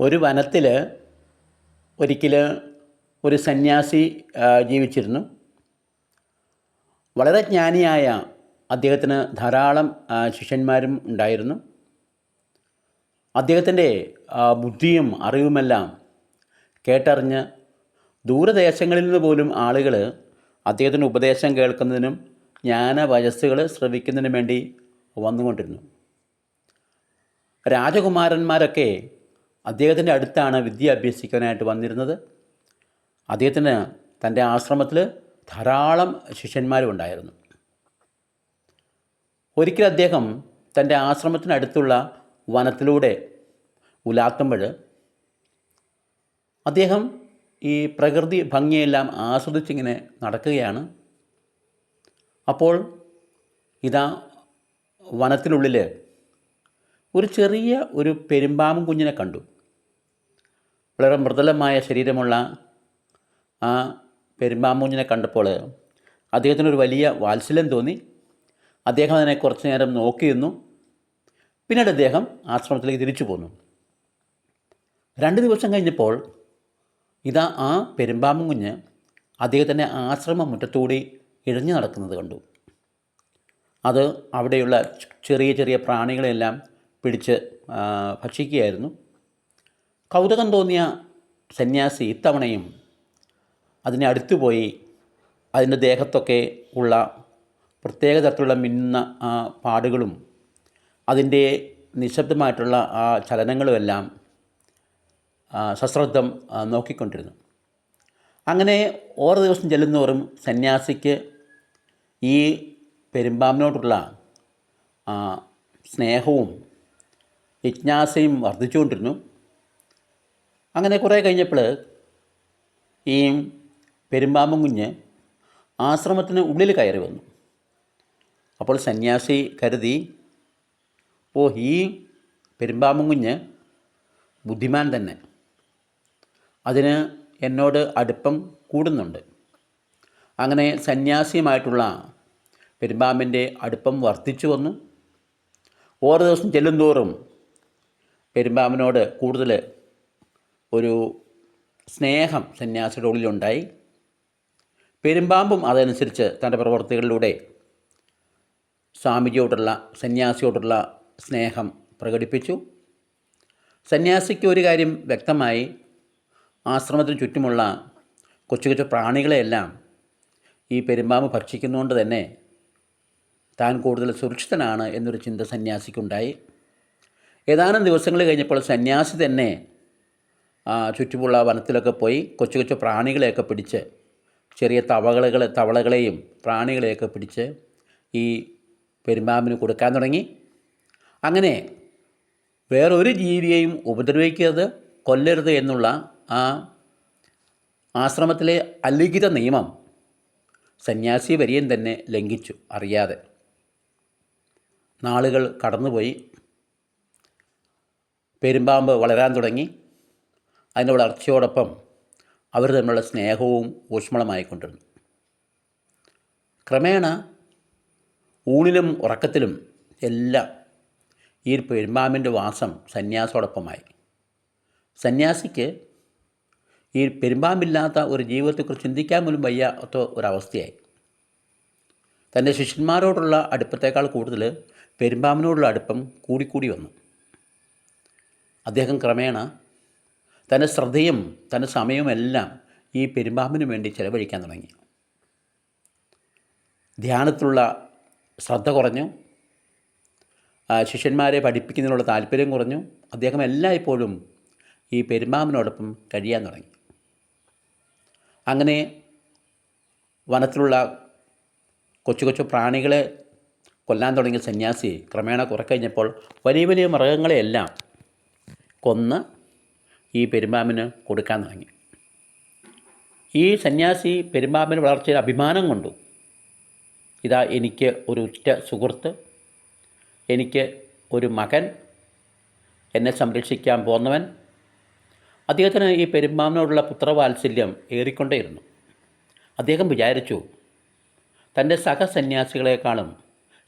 ഒരു വനത്തിൽ ഒരിക്കൽ ഒരു സന്യാസി ജീവിച്ചിരുന്നു. വളരെ ജ്ഞാനിയായ അദ്ദേഹത്തിന് ധാരാളം ശിഷ്യന്മാരും ഉണ്ടായിരുന്നു. അദ്ദേഹത്തിന്റെ ബുദ്ധിയും അറിവുമെല്ലാം കേട്ടറിഞ്ഞ് ദൂരദേശങ്ങളിൽ നിന്ന് പോലും ആളുകൾ അദ്ദേഹത്തിന്റെ ഉപദേശം കേൾക്കുന്നതിനും ജ്ഞാന വയസ്സുകൾ ശ്രവിക്കുന്നതിനും വേണ്ടി വന്നുകൊണ്ടിരുന്നു. രാജകുമാരന്മാരൊക്കെ അദ്ദേഹത്തിന്റെ അടുത്താണ് വിദ്യ അഭ്യസിക്കാനായിട്ട് വന്നിരുന്നത്. അദ്ദേഹത്തിന് തന്റെ ആശ്രമത്തിൽ ധാരാളം ശിഷ്യന്മാരും ഉണ്ടായിരുന്നു. ഒരിക്കൽ അദ്ദേഹം തന്റെ ആശ്രമത്തിനടുത്തുള്ള വനത്തിലൂടെ ഉലാത്തുമ്പോൾ അദ്ദേഹം ഈ പ്രകൃതി ഭംഗിയെല്ലാം ആസ്വദിച്ചിങ്ങനെ നടക്കുകയാണ്. അപ്പോൾ ഇതാ വനത്തിനുള്ളിൽ ഒരു ചെറിയ ഒരു പെരുമ്പാമ്പും കുഞ്ഞിനെ കണ്ടു. വളരെ മൃദുലമായ ശരീരമുള്ള ആ പെരുമാമൂഞ്ഞിനെ കണ്ടപ്പോൾ അദ്ദേഹത്തിനൊരു വലിയ വാത്സല്യം തോന്നി. അദ്ദേഹം അതിനെ കുറച്ച് നേരം നോക്കിയിരുന്നു. പിന്നീട് അദ്ദേഹം ആശ്രമത്തിലേക്ക് തിരിച്ചു പോന്നു. രണ്ട് ദിവസം കഴിഞ്ഞപ്പോൾ ഇതാ ആ പെരുമ്പാമ്പും കുഞ്ഞ് അദ്ദേഹത്തിന്റെ ആശ്രമ മുറ്റത്തൂടി ഇഴഞ്ഞു നടക്കുന്നത് കണ്ടു. അത് അവിടെയുള്ള ചെറിയ ചെറിയ പ്രാണികളെല്ലാം പിടിച്ച് ഭക്ഷിക്കുകയായിരുന്നു. കൗതുകം തോന്നിയ സന്യാസി ഇത്തവണയും അതിനെ അടുത്തുപോയി അതിന്റെ ദേഹത്തൊക്കെ ഉള്ള പ്രത്യേക തരത്തിലുള്ള മിന്നുന്ന ആ പാടുകളും അതിന്റെ നിശബ്ദമായിട്ടുള്ള ആ ചലനങ്ങളുമെല്ലാം സശ്രദ്ധം നോക്കിക്കൊണ്ടിരുന്നു. അങ്ങനെ ഓരോ ദിവസം ചെല്ലുന്നവരും സന്യാസിക്ക് ഈ പെരുമ്പാമ്പിനോടുള്ള സ്നേഹവും ജിജ്ഞാസയും വർദ്ധിച്ചുകൊണ്ടിരുന്നു. അങ്ങനെ കുറേ കഴിഞ്ഞപ്പോൾ ഈ പെരുമ്പാമ്പും കുഞ്ഞ് ആശ്രമത്തിന് ഉള്ളിൽ കയറി വന്നു. അപ്പോൾ സന്യാസി കരുതി ഓ ഈ പെരുമ്പാമ്പും കുഞ്ഞ് ബുദ്ധിമാൻ തന്നെ. അതിന് എന്നോട് അടുപ്പം കൂടുന്നുണ്ട്. അങ്ങനെ സന്യാസിയുമായിട്ടുള്ള പെരുമ്പാമ്പിന്റെ അടുപ്പം വർദ്ധിച്ചു വന്നു. ഓരോ ദിവസം ചെല്ലുന്തോറും പെരുമ്പാമ്പിനോട് കൂടുതൽ ഒരു സ്നേഹം സന്യാസിയുടെ ഉള്ളിലുണ്ടായി. പെരുമ്പാമ്പും അതനുസരിച്ച് തന്റെ പ്രവർത്തികളിലൂടെ സ്വാമിജിയോടുള്ള സന്യാസിയോടുള്ള സ്നേഹം പ്രകടിപ്പിച്ചു. സന്യാസിക്ക് ഒരു കാര്യം വ്യക്തമായി ആശ്രമത്തിന് ചുറ്റുമുള്ള കൊച്ചു കൊച്ചു പ്രാണികളെയെല്ലാം ഈ പെരുമ്പാമ്പ് ഭക്ഷിക്കുന്നതുകൊണ്ട് തന്നെ താൻ കൂടുതൽ സുരക്ഷിതനാണ് എന്നൊരു ചിന്ത സന്യാസിക്കുണ്ടായി. ഏതാനും ദിവസങ്ങൾ കഴിഞ്ഞപ്പോൾ സന്യാസി തന്നെ ചുറ്റുമുള്ള വനത്തിലൊക്കെ പോയി കൊച്ചു കൊച്ചു പ്രാണികളെയൊക്കെ പിടിച്ച് ചെറിയ തവളകൾ തവളകളെയും പ്രാണികളെയൊക്കെ പിടിച്ച് ഈ പെരുമ്പാമ്പിന് കൊടുക്കാൻ തുടങ്ങി. അങ്ങനെ വേറൊരു ജീവിയെയും ഉപദ്രവിക്കരുത് കൊല്ലരുത് എന്നുള്ള ആ ആശ്രമത്തിലെ അലിഖിത നിയമം സന്യാസി വരിയൻ തന്നെ ലംഘിച്ചു അറിയാതെ. നാളുകൾ കടന്നുപോയി. പെരുമ്പാമ്പ് വളരാൻ തുടങ്ങി. അതിന്റെ വളർച്ചയോടൊപ്പം അവർ തമ്മിലുള്ള സ്നേഹവും ഊഷ്മളമായിക്കൊണ്ടിരുന്നു. ക്രമേണ ഊണിലും ഉറക്കത്തിലും എല്ലാം ഈ പെരുമ്പാമ്പിന്റെ വാസം സന്യാസോടൊപ്പമായി. സന്യാസിക്ക് ഈ പെരുമ്പാമ്പില്ലാത്ത ഒരു ജീവിതത്തെക്കുറിച്ച് ചിന്തിക്കാൻ പോലും വയ്യാത്ത ഒരവസ്ഥയായി. തന്റെ ശിഷ്യന്മാരോടുള്ള അടുപ്പത്തേക്കാൾ കൂടുതൽ പെരുമ്പാമ്പിനോടുള്ള അടുപ്പം കൂടിക്കൂടി വന്നു. അദ്ദേഹം ക്രമേണ തന്റെ ശ്രദ്ധയും തന്റെ സമയവുമെല്ലാം ഈ പെരുമ്പാമ്പിന് വേണ്ടി ചിലവഴിക്കാൻ തുടങ്ങി. ധ്യാനത്തിലുള്ള ശ്രദ്ധ കുറഞ്ഞു. ശിഷ്യന്മാരെ പഠിപ്പിക്കുന്നതിനുള്ള താല്പര്യം കുറഞ്ഞു. അദ്ദേഹം എല്ലായ്പ്പോഴും ഈ പെരുമ്പാമ്പിനോടൊപ്പം കഴിയാൻ തുടങ്ങി. അങ്ങനെ വനത്തിലുള്ള കൊച്ചു കൊച്ചു പ്രാണികളെ കൊല്ലാൻ തുടങ്ങിയ സന്യാസി ക്രമേണ കുറെ കഴിഞ്ഞപ്പോൾ വലിയ വലിയ മൃഗങ്ങളെയെല്ലാം കൊന്ന് ഈ പെരുമ്പാമ്പിന് കൊടുക്കാൻ തുടങ്ങി. ഈ സന്യാസി പെരുമ്പാമ്പിന് വളർച്ചയിൽ അഭിമാനം കൊണ്ടു. ഇതാ എനിക്ക് ഒരു ഉറ്റ സുഹൃത്ത് എനിക്ക് ഒരു മകൻ എന്നെ സംരക്ഷിക്കാൻ പോന്നവൻ അദ്ദേഹത്തിന് ഈ പെരുമ്പാമ്പിനോടുള്ള പുത്രവാത്സല്യം ഏറിക്കൊണ്ടേയിരുന്നു. അദ്ദേഹം വിചാരിച്ചു തന്റെ സഹസന്യാസികളെക്കാളും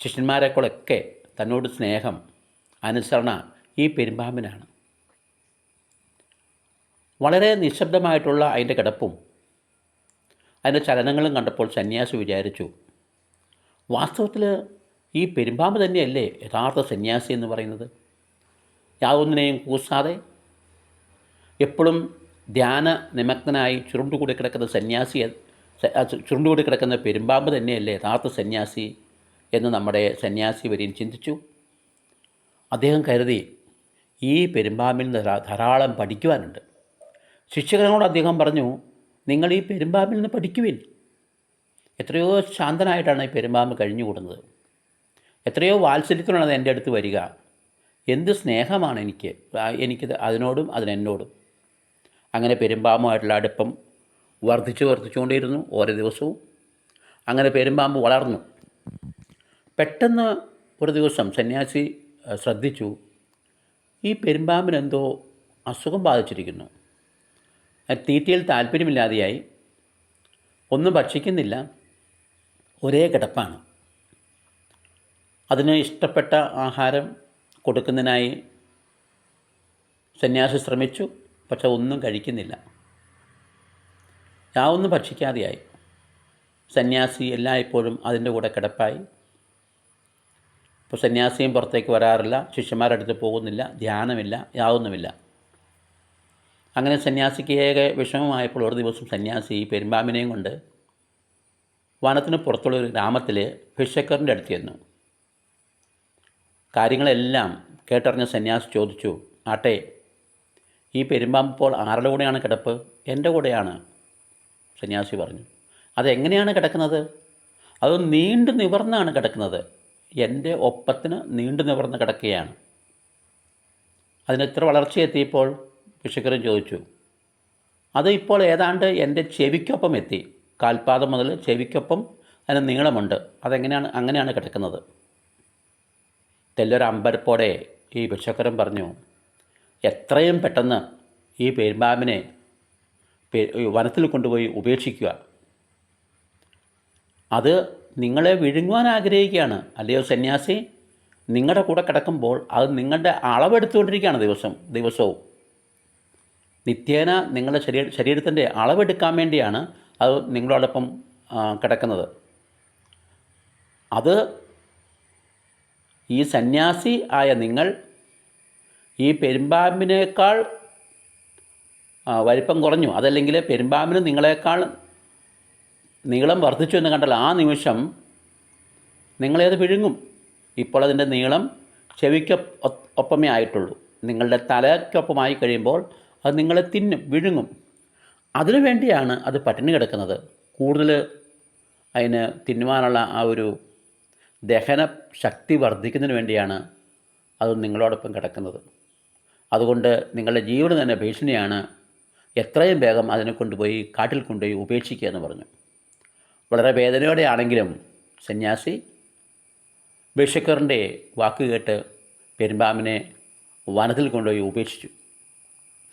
ശിഷ്യന്മാരെക്കാളൊക്കെ തന്നോട് സ്നേഹം അനുസരണ ഈ പെരുമ്പാമ്പിനാണ്. വളരെ നിശബ്ദമായിട്ടുള്ള അതിന്റെ കിടപ്പും അതിന്റെ ചലനങ്ങളും കണ്ടപ്പോൾ സന്യാസി വിചാരിച്ചു വാസ്തവത്തിൽ ഈ പെരുമ്പാമ്പ് തന്നെയല്ലേ യഥാർത്ഥ സന്യാസി എന്ന് പറയുന്നത്? യാതൊന്നിനെയും കൂസാതെ എപ്പോഴും ധ്യാന നിമഗ്നായി ചുരുണ്ടുകൂടി കിടക്കുന്ന സന്യാസി ചുരുണ്ടുകൂടി കിടക്കുന്ന പെരുമ്പാമ്പ് തന്നെയല്ലേ യഥാർത്ഥ സന്യാസി? എന്ന് നമ്മുടെ സന്യാസി വരിയും ചിന്തിച്ചു. അദ്ദേഹം കരുതി ഈ ധാരാ- ധാരാളം പഠിക്കുവാനുണ്ട്. ശിക്ഷകനോട് അദ്ദേഹം പറഞ്ഞു നിങ്ങൾ ഈ പെരുമ്പാമ്പിൽ നിന്ന് പഠിക്കുവിൻ. എത്രയോ ശാന്തനായിട്ടാണ് ഈ പെരുമ്പാമ്പ് കഴിഞ്ഞുകൂടുന്നത്. എത്രയോ വാത്സല്യത്തിനാണ് അത് എന്റെ അടുത്ത് വരിക. എന്ത് സ്നേഹമാണ് എനിക്ക് എനിക്കത് അതിനോടും അതിനെന്നോടും. അങ്ങനെ പെരുമ്പാമ്പുമായിട്ടുള്ള അടുപ്പം വർദ്ധിച്ചു വർദ്ധിച്ചുകൊണ്ടിരുന്നു ഓരോ ദിവസവും. അങ്ങനെ പെരുമ്പാമ്പ് വളർന്നു. പെട്ടെന്ന് ഒരു ദിവസം സന്യാസി ശ്രദ്ധിച്ചു ഈ പെരുമ്പാമ്പിനെന്തോ അസുഖം ബാധിച്ചിരിക്കുന്നു. തീറ്റയിൽ താല്പര്യമില്ലാതെയായി ഒന്നും ഭക്ഷിക്കുന്നില്ല. ഒരേ കിടപ്പാണ്. അതിന് ഇഷ്ടപ്പെട്ട ആഹാരം കൊടുക്കുന്നതിനായി സന്യാസി ശ്രമിച്ചു പക്ഷെ ഒന്നും കഴിക്കുന്നില്ല. യാതൊന്നും ഭക്ഷിക്കാതെയായി. സന്യാസി എല്ലായ്പ്പോഴും അതിന്റെ കൂടെ കിടപ്പായി. ഇപ്പോൾ സന്യാസിയും പുറത്തേക്ക് വരാറില്ല ശിഷ്യന്മാരുടെ അടുത്ത് പോകുന്നില്ല ധ്യാനമില്ല യാതൊന്നുമില്ല. അങ്ങനെ സന്യാസിക്ക് ഏക വിഷമമായപ്പോൾ ഒരു ദിവസം സന്യാസി പെരുമ്പാമ്പിനെയും കൊണ്ട് വനത്തിന് പുറത്തുള്ള ഒരു ഗ്രാമത്തിൽ ഭിഷക്കറിന്റെ അടുത്ത് ചെന്നു. കാര്യങ്ങളെല്ലാം കേട്ടറിഞ്ഞ സന്യാസി ചോദിച്ചു ആട്ടെ ഈ പെരുമ്പാമ്പ് ഇപ്പോൾ ആരുടെ കൂടെയാണ് കിടപ്പ്? എന്റെ കൂടെയാണ് സന്യാസി പറഞ്ഞു. അതെങ്ങനെയാണ് കിടക്കുന്നത്? അത് നീണ്ടു നിവർന്നാണ് കിടക്കുന്നത്. എന്റെ ഒപ്പത്തിന് നീണ്ടു നിവർന്ന് കിടക്കുകയാണ്. അതിന് എത്ര വളർച്ചയെത്തിയപ്പോൾ? ഭിഷക്കരൻ ചോദിച്ചു അത് ഇപ്പോൾ ഏതാണ്ട് എന്റെ ചെവിക്കൊപ്പം എത്തി. കാൽപാദം മുതൽ ചെവിക്കൊപ്പം അതിന് നീളമുണ്ട്. അതെങ്ങനെയാണ് അങ്ങനെയാണ് കിടക്കുന്നത്. തെല്ലൊരു അമ്പരപ്പോടെ ഈ ഭിക്ഷക്കരൻ പറഞ്ഞു എത്രയും പെട്ടെന്ന് ഈ പെരുമ്പാമ്പിനെ വനത്തിൽ കൊണ്ടുപോയി ഉപേക്ഷിക്കുക. അത് നിങ്ങളെ വിഴുങ്ങുവാൻ ആഗ്രഹിക്കുകയാണ്. അല്ലയോ സന്യാസി? നിങ്ങളുടെ കൂടെ കിടക്കുമ്പോൾ അത് നിങ്ങളുടെ അളവെടുത്തുകൊണ്ടിരിക്കുകയാണ് ദിവസം ദിവസവും. നിത്യേന നിങ്ങളുടെ ശരീര ശരീരത്തിന്റെ അളവെടുക്കാൻ വേണ്ടിയാണ് അത് നിങ്ങളോടൊപ്പം കിടക്കുന്നത്. അത് ഈ സന്യാസി ആയ നിങ്ങൾ ഈ പെരുമ്പാമ്പിനേക്കാൾ വലിപ്പം കുറഞ്ഞു. അതല്ലെങ്കിൽ പെരുമ്പാമ്പിന് നിങ്ങളെക്കാൾ നീളം വർദ്ധിച്ചു എന്ന് കണ്ടാൽ ആ നിമിഷം നിങ്ങളേത് വിഴുങ്ങും. ഇപ്പോൾ അതിന്റെ നീളം ചെവിക്ക് ഒപ്പമേ ആയിട്ടുള്ളൂ. നിങ്ങളുടെ തലയ്ക്കൊപ്പമായി കഴിയുമ്പോൾ അത് നിങ്ങളെ തിന്നും വിഴുങ്ങും. അതിനു വേണ്ടിയാണ് അത് പട്ടിണി കിടക്കുന്നത്. കൂടുതൽ അതിന് തിന്നുവാനുള്ള ആ ഒരു ദഹന ശക്തി വർദ്ധിക്കുന്നതിന് വേണ്ടിയാണ് അത് നിങ്ങളോടൊപ്പം കിടക്കുന്നത്. അതുകൊണ്ട് നിങ്ങളുടെ ജീവന് തന്നെ ഭീഷണിയാണ്. എത്രയും വേഗം അതിനെ കൊണ്ടുപോയി കാട്ടിൽ കൊണ്ടുപോയി ഉപേക്ഷിക്കുക എന്ന് പറഞ്ഞു. വളരെ വേദനയോടെയാണെങ്കിലും സന്യാസി ബഷക്കറിന്റെ വാക്ക് കേട്ട് പെരുമ്പാമ്പിനെ വനത്തിൽ കൊണ്ടുപോയി ഉപേക്ഷിച്ചു.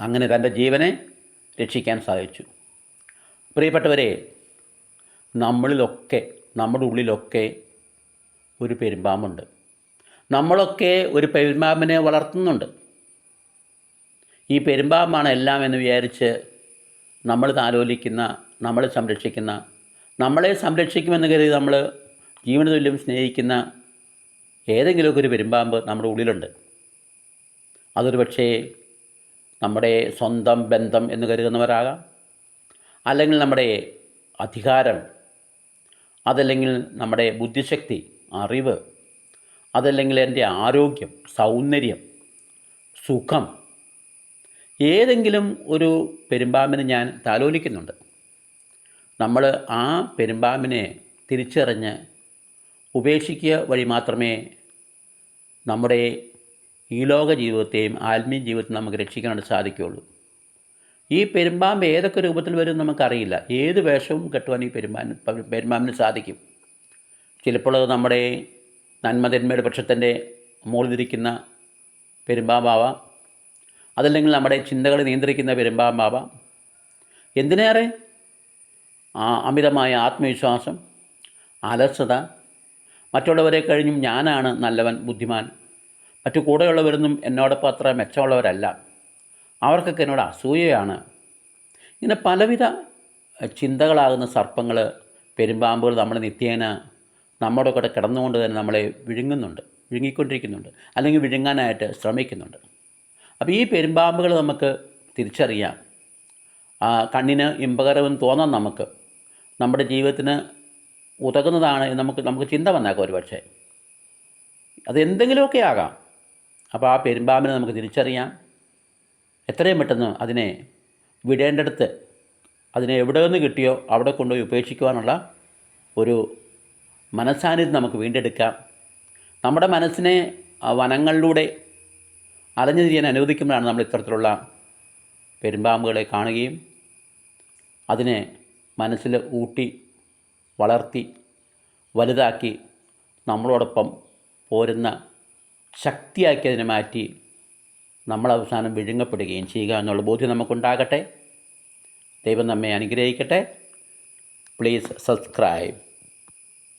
അങ്ങനെ തന്റെ ജീവനെ രക്ഷിക്കാൻ സാധിച്ചു. പ്രിയപ്പെട്ടവരെ നമ്മളിലൊക്കെ നമ്മുടെ ഉള്ളിലൊക്കെ ഒരു പെരുമ്പാമ്പുണ്ട്. നമ്മളൊക്കെ ഒരു പെരുമ്പാമ്പിനെ വളർത്തുന്നുണ്ട്. ഈ പെരുമ്പാമ്പാണ് എല്ലാം എന്ന് വിചാരിച്ച് നമ്മൾ താലോലിക്കുന്ന നമ്മളെ സംരക്ഷിക്കുന്ന നമ്മളെ സംരക്ഷിക്കുമെന്ന് കരുതി നമ്മൾ ജീവന തുല്യം സ്നേഹിക്കുന്ന ഏതെങ്കിലുമൊക്കെ ഒരു പെരുമ്പാമ്പ് നമ്മുടെ ഉള്ളിലുണ്ട്. അതൊരു പക്ഷേ നമ്മുടെ സ്വന്തം ബന്ധം എന്ന് കരുതുന്നവരാകാം. അല്ലെങ്കിൽ നമ്മുടെ അധികാരം അതല്ലെങ്കിൽ നമ്മുടെ ബുദ്ധിശക്തി അറിവ് അതല്ലെങ്കിൽ എന്റെ ആരോഗ്യം സൗന്ദര്യം സുഖം ഏതെങ്കിലും ഒരു പെരുമ്പാമ്പിനെ ഞാൻ താലോലിക്കുന്നുണ്ട്. നമ്മൾ ആ പെരുമ്പാമ്പിനെ തിരിച്ചറിഞ്ഞ് ഉപേക്ഷിക്കുക വഴി മാത്രമേ നമ്മുടെ ഈ ലോക ജീവിതത്തെയും ആത്മീയ ജീവിതത്തെയും നമുക്ക് രക്ഷിക്കാനായിട്ട് സാധിക്കുകയുള്ളൂ. ഈ പെരുമ്പാമ്പ് ഏതൊക്കെ രൂപത്തിൽ വരും നമുക്കറിയില്ല. ഏത് വേഷവും കെട്ടുവാൻ ഈ പെരുമ്പാൻ പെരുമ്പാമ്പിന് സാധിക്കും. ചിലപ്പോൾ അത് നമ്മുടെ നന്മതിന്മയുടെ പക്ഷത്തിന്റെ മുകളിലിരിക്കുന്ന പെരുമ്പാമ്പാവാം അതല്ലെങ്കിൽ നമ്മുടെ ചിന്തകളെ നിയന്ത്രിക്കുന്ന പെരുമ്പാമ്പാവാം. എന്തിനേറെ? ആ അമിതമായ ആത്മവിശ്വാസം അലസത മറ്റുള്ളവരെ കഴിഞ്ഞും ഞാനാണ് നല്ലവൻ ബുദ്ധിമാൻ. മറ്റു കൂടെയുള്ളവരൊന്നും എന്നോടൊപ്പം അത്ര മെച്ചമുള്ളവരല്ല. അവർക്കൊക്കെ എന്നോട് അസൂയയാണ്. ഇങ്ങനെ പലവിധ ചിന്തകളാകുന്ന സർപ്പങ്ങൾ പെരുമ്പാമ്പുകൾ നമ്മുടെ നിത്യേന നമ്മുടെ കൂടെ കിടന്നുകൊണ്ട് തന്നെ നമ്മളെ വിഴുങ്ങുന്നുണ്ട് വിഴുങ്ങിക്കൊണ്ടിരിക്കുന്നുണ്ട് അല്ലെങ്കിൽ വിഴുങ്ങാനായിട്ട് ശ്രമിക്കുന്നുണ്ട്. അപ്പോൾ ഈ പെരുമ്പാമ്പുകൾ നമുക്ക് തിരിച്ചറിയാം. കണ്ണിന് ഇമ്പകരവും തോന്നാം നമുക്ക്. നമ്മുടെ ജീവിതത്തിന് ഉതകുന്നതാണ് നമുക്ക് നമുക്ക് ചിന്ത വന്നേക്കാം ഒരു പക്ഷേ. അതെന്തെങ്കിലുമൊക്കെ ആകാം. അപ്പോൾ ആ പെരുമ്പാമ്പിനെ നമുക്ക് തിരിച്ചറിയാം. എത്രയും പെട്ടെന്ന് അതിനെ വിടേണ്ടടുത്ത് അതിനെ എവിടെ നിന്ന് കിട്ടിയോ അവിടെ കൊണ്ടുപോയി ഉപേക്ഷിക്കുവാനുള്ള ഒരു മനസ്സാന്നിധ്യം നമുക്ക് വീണ്ടെടുക്കാം. നമ്മുടെ മനസ്സിനെ വനങ്ങളിലൂടെ അലഞ്ഞു തിരിയാൻ അനുവദിക്കുമ്പോഴാണ് നമ്മൾ ഇത്തരത്തിലുള്ള പെരുമ്പാമ്പുകളെ കാണുകയും അതിനെ മനസ്സിൽ ഊട്ടി വളർത്തി വലുതാക്കി നമ്മളോടൊപ്പം പോരുന്ന ശക്തിയാക്കി അതിനെ മാറ്റി നമ്മൾ അവസാനം വിഴുങ്ങപ്പെടുകയും ചെയ്യുക എന്നുള്ള ബോധ്യം നമുക്കുണ്ടാകട്ടെ. ദൈവം നമ്മെ അനുഗ്രഹിക്കട്ടെ. Please subscribe